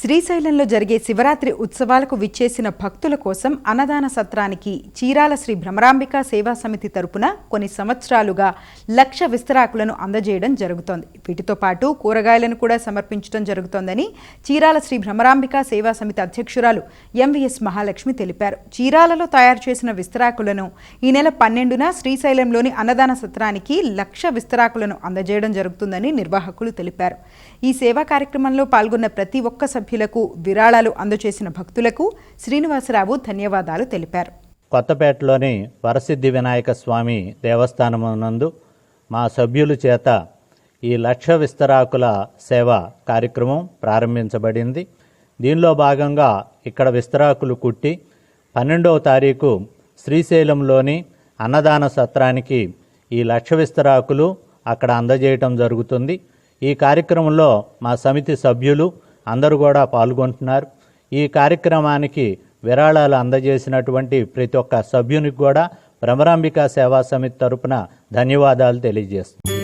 శ్రీశైలంలో జరిగే శివరాత్రి ఉత్సవాలకు విచ్చేసిన భక్తుల కోసం అన్నదాన సత్రానికి చీరాల శ్రీ భ్రమరాంబిక సేవా సమితి తరపున కొన్ని సంవత్సరాలుగా లక్ష విస్తరాకులను అందజేయడం జరుగుతోంది. వీటితో పాటు కూరగాయలను కూడా సమర్పించడం జరుగుతోందని చీరాల శ్రీ భ్రమరాంబిక సేవా సమితి అధ్యక్షురాలు ఎంవిఎస్ మహాలక్ష్మి తెలిపారు. చీరాలలో తయారు చేసిన విస్తరాకులను ఈ నెల పన్నెండున శ్రీశైలంలోని అన్నదాన సత్రానికి లక్ష విస్తరాకులను అందజేయడం జరుగుతుందని నిర్వాహకులు తెలిపారు. ఈ సేవా కార్యక్రమంలో పాల్గొన్న ప్రతి ఒక్క సభ్యులకు విరాళాలు అందజేసిన భక్తులకు శ్రీనివాసరావు ధన్యవాదాలు తెలిపారు. కొత్తపేటలోని వరసిద్ధి వినాయక స్వామి దేవస్థానం నందు మా సభ్యుల చేత ఈ లక్ష విస్తరాకుల సేవ కార్యక్రమం ప్రారంభించబడింది. దీనిలో భాగంగా ఇక్కడ విస్తరాకులు కుట్టి పన్నెండవ తారీఖు శ్రీశైలంలోని అన్నదాన సత్రానికి ఈ లక్ష విస్తరాకులు అక్కడ అందజేయటం జరుగుతుంది. ఈ కార్యక్రమంలో మా సమితి సభ్యులు అందరూ కూడా పాల్గొంటున్నారు. ఈ కార్యక్రమానికి విరాళాలు అందజేసినటువంటి ప్రతి ఒక్క సభ్యునికి కూడా భ్రమరాంబిక సేవా సమితి తరపున ధన్యవాదాలు తెలియజేస్తుంది